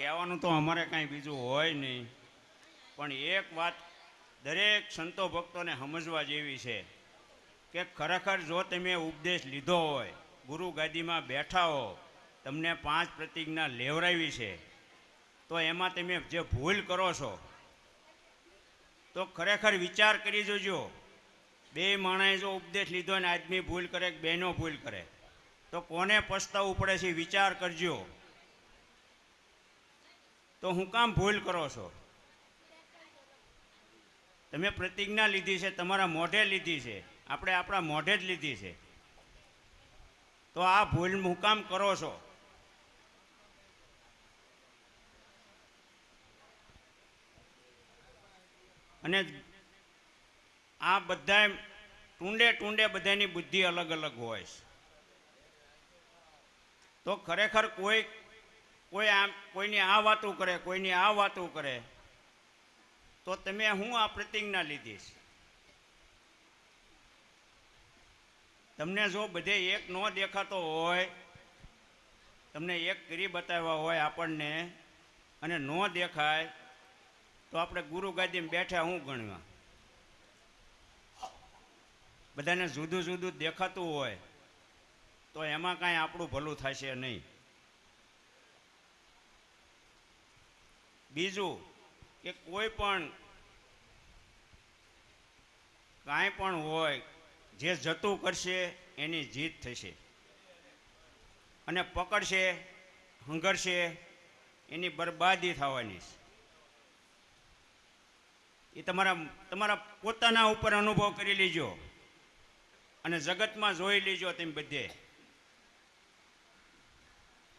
કહેવાનું તો અમારે કાંઈ બીજું હોય નહીં. પણ એક વાત દરેક સંતો ભક્તોને સમજવા જેવી છે કે ખરેખર જો તમે ઉપદેશ લીધો હોય, ગુરુ ગાદીમાં બેઠા હો, તમને પાંચ પ્રતિજ્ઞા લેવરાવી છે, તો એમાં તમે જે ભૂલ કરો છો, તો ખરેખર વિચાર કરી જોજો. બે માણસે જો ઉપદેશ લીધો ને આદમી ભૂલ કરે બહેનો ભૂલ કરે, તો કોને પસ્તાવવું પડે છે વિચાર કરજો. તો હું કામ ભૂલ કરો છો? તમે પ્રતિજ્ઞા લીધી છે, તમારા મોઢે લીધી છે. આપણે આપણા મોઢે જ લીધી છે. તો આ ભૂલ હું કામ કરો છો? અને આ બધા ટુંડે ટુંડે બધાની બુદ્ધિ અલગ અલગ હોય છે. તો ખરેખર કોઈ કોઈ આમ, કોઈની આ વાતો કરે, કોઈની આ વાતો કરે, તો તમે હું આ પ્રતિજ્ઞા લીધી છે? તમને જો બધે એક ન દેખાતો હોય, તમને એક કરી બતાવ્યા હોય આપણને, અને ન દેખાય, તો આપણે ગુરુ ગાદીમાં બેઠા હું ગણવા બધાને જુદું જુદું દેખાતું હોય, તો એમાં કાંઈ આપણું ભલું થશે નહીં. બીજું કે કોઈ પણ કાંઈ પણ હોય જે જતું કરશે એની જીત થશે. અને પકડશે, હંગરશે, એની બરબાદી થવાની છે. એ તમારા તમારા પોતાના ઉપર અનુભવ કરી લેજો અને જગતમાં જોઈ લેજો તેમ બધે.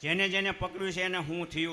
જેને જેને પકડ્યું છે એને હું થયું